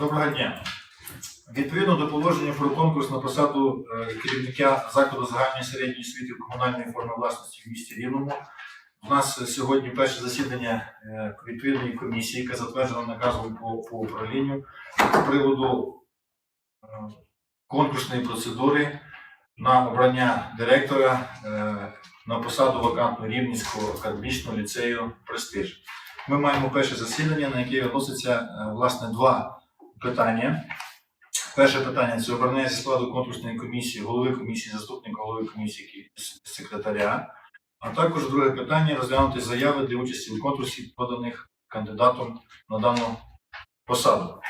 Доброго дня. Відповідно до положення про конкурс на посаду е, керівника закладу загальної середньої освіти комунальної форми власності в місті Рівному. У нас сьогодні перше засідання е, відповідної комісії, яка затверджена наказом по, по управлінню з приводу е, конкурсної процедури на обрання директора на посаду вакантну Рівненського академічного ліцею Престиж. Ми маємо перше засідання, на яке відноситься власне два питання. Перше питання це обрання зі складу конкурсної комісії, голови комісії, заступника голови комісії секретаря. А також друге питання розглянути заяви для участі у конкурсі, поданих кандидатом на дану посаду.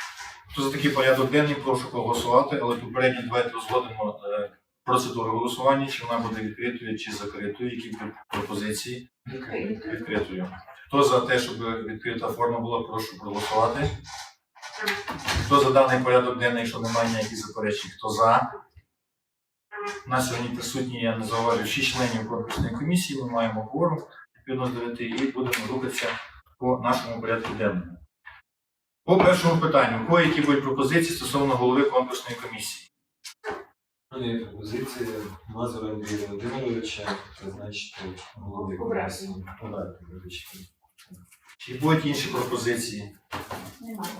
Хто за такий порядок денний, прошу проголосувати, але попередньо давайте узгодимо е, процедуру голосування, чи вона буде відкритою чи закритою, які пропозиції відкритою. Хто за те, щоб відкрита форма була, прошу проголосувати. Хто за даний порядок денний, якщо немає ніяких заперечень, хто за? У нас сьогодні присутні, я не зауважив, 6 членів конкурсної комісії, ми маємо кворум відповідно з 9 і будемо рухатися по нашому порядку денному. По першому питанню, у кого які будуть пропозиції стосовно голови конкурсної комісії? Є пропозиція Мазура Андрія Володимировича призначити голови комісії. Обрати. Чи будуть інші пропозиції? Немає.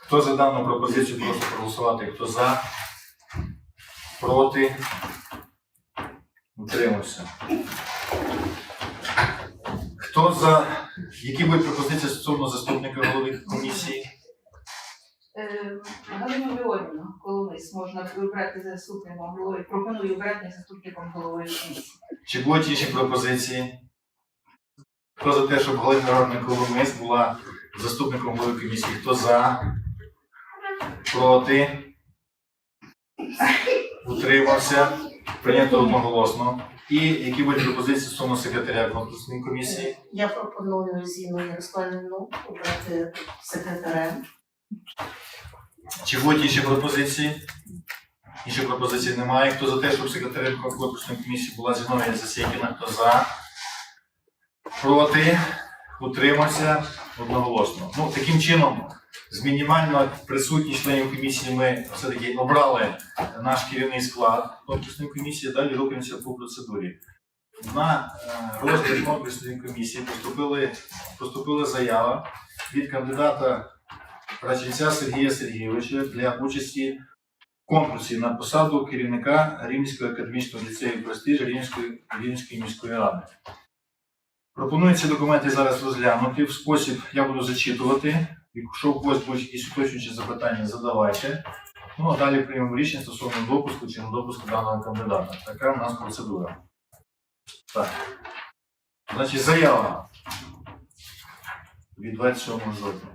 Хто за дану пропозицію, прошу проголосувати. Хто за? Проти? Утримався. Хто за. Які будуть пропозиції стосовно заступника голови комісії? Е, Галину Леонівну, коломис, можна вибрати заступником голови. Пропоную обрати заступником голови комісії. Чи будуть інші пропозиції? Хто за те, щоб Галина Георгіївна Коломис була заступником голови комісії? Хто за? Проти? Утримався? Прийнято одноголосно. І які будуть пропозиції стосовно секретаря конкурсної комісії? Я пропоную Зіну Ярославівну обрати секретарем. Чи будуть інші пропозиції? Інші пропозиції немає. Хто за те, щоб секретарем конкурсної комісії була Зіновія Засєкіна? Хто за? Проти? Утримався? Одноголосно. Ну, таким чином, з мінімально присутність членів комісії ми все-таки обрали наш керівний склад конкурсної комісії, далі рухаємося по процедурі. На е, розгляд конкурсної комісії поступили, поступила заява від кандидата Раченця Сергія Сергійовича для участі в конкурсі на посаду керівника Рівненського академічного ліцею «Престиж» Рівненської, Рівненської міської ради. Пропонується документи зараз розглянути. В спосіб я буду зачитувати. Якщо у когось будуть якісь уточнюючі запитання, задавайте. Ну а далі приймемо рішення стосовно допуску чи не допуску даного кандидата. Така в нас процедура. Так. Значить, заява від 27 жовтня.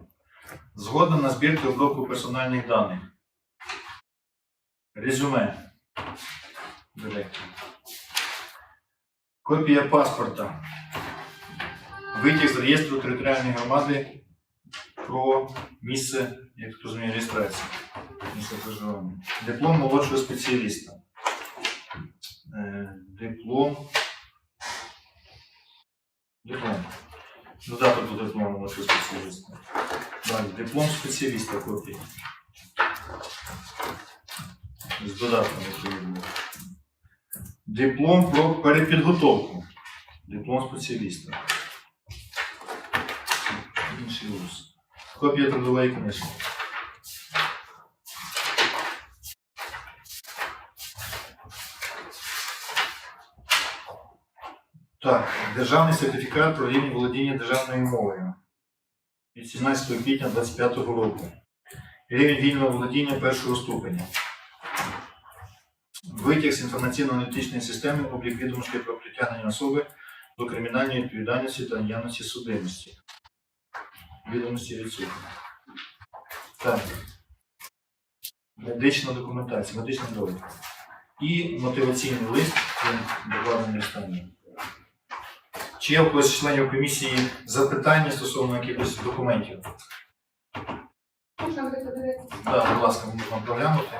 Згода на збір та обробку персональних даних. Резюме. Директор. Копія паспорта. Витяг з реєстру територіальної громади про місце, як хто розуміє, реєстрації. Місце проживання. Диплом молодшого спеціаліста. Е, Диплом. Диплом. Додаток до диплому молодшого спеціаліста. Далі, диплом спеціаліста копії. З додатком відповідно. Диплом про перепідготовку. Диплом спеціаліста. Вуз. Копія трудової книжки. Так, державний сертифікат про рівень володіння державною мовою від 17 квітня 2025 року. Рівень вільного володіння першого ступеня. Витяг з інформаційно-аналітичної системи облік відомостей про притягнення особи до кримінальної відповідальності та наявності судимості. Відомості відсутні. Так. Медична документація, медична довідка. І мотиваційний лист докладений останній. Чи є у когось з членів комісії запитання стосовно якихось документів? Можна буде подивитися? Так, будь ласка, можна проглянути.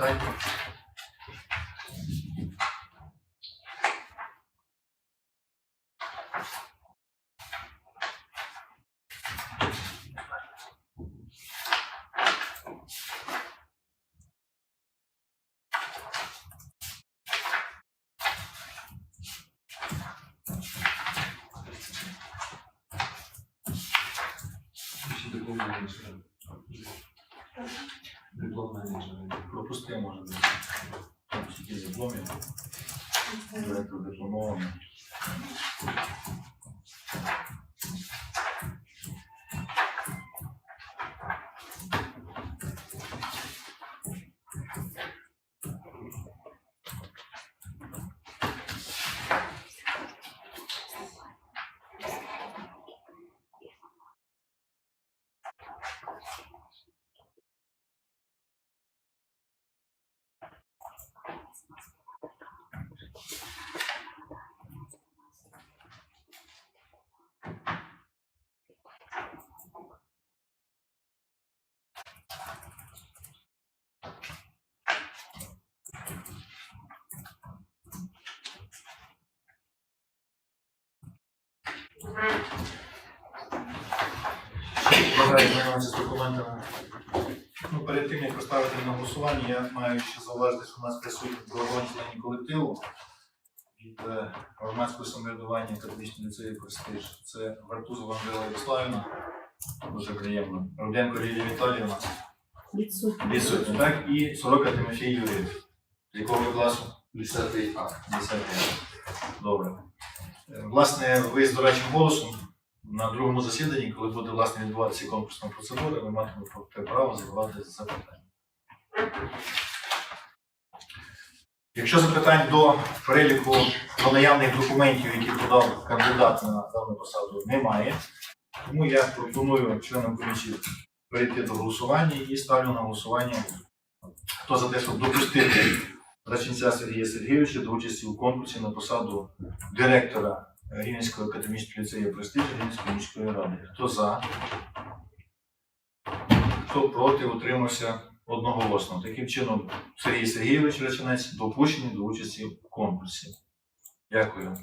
Не Диплом менеджера. Диплом менеджера. Пропусти, може бути. Там стільки дипломів. Директор дипломований. Бажаю з документами. Ну, перед тим, як поставити на голосування, я маю ще зауважити, що у нас присутні правоохоронні члені колективу від е, громадського самоврядування академічного ліцею «Престиж». Це Вартузова Андрела Ярославівна, дуже приємно. Руденко Лілія Віталіївна, відсутні, так? І Сорока Тимофій Юрійович. З якого класу? 10 А. 10. Добре. Е, Власне, ви з дорадчим голосом на другому засіданні, коли буде власне відбуватися конкурсна процедура, ви матимете право задавати запитання. Якщо запитань до переліку до наявних документів, які подав кандидат на дану посаду, немає, тому я пропоную членам комісії перейти до голосування і ставлю на голосування, хто за те, щоб допустити Раченця Сергія Сергійовича до участі у конкурсі на посаду директора Рівненського академічного ліцею «Престиж» Рівненської міської ради. Хто за? Хто проти, утримався одноголосно. Таким чином, Сергій Сергійович Раченець допущений до участі в конкурсі. Дякую.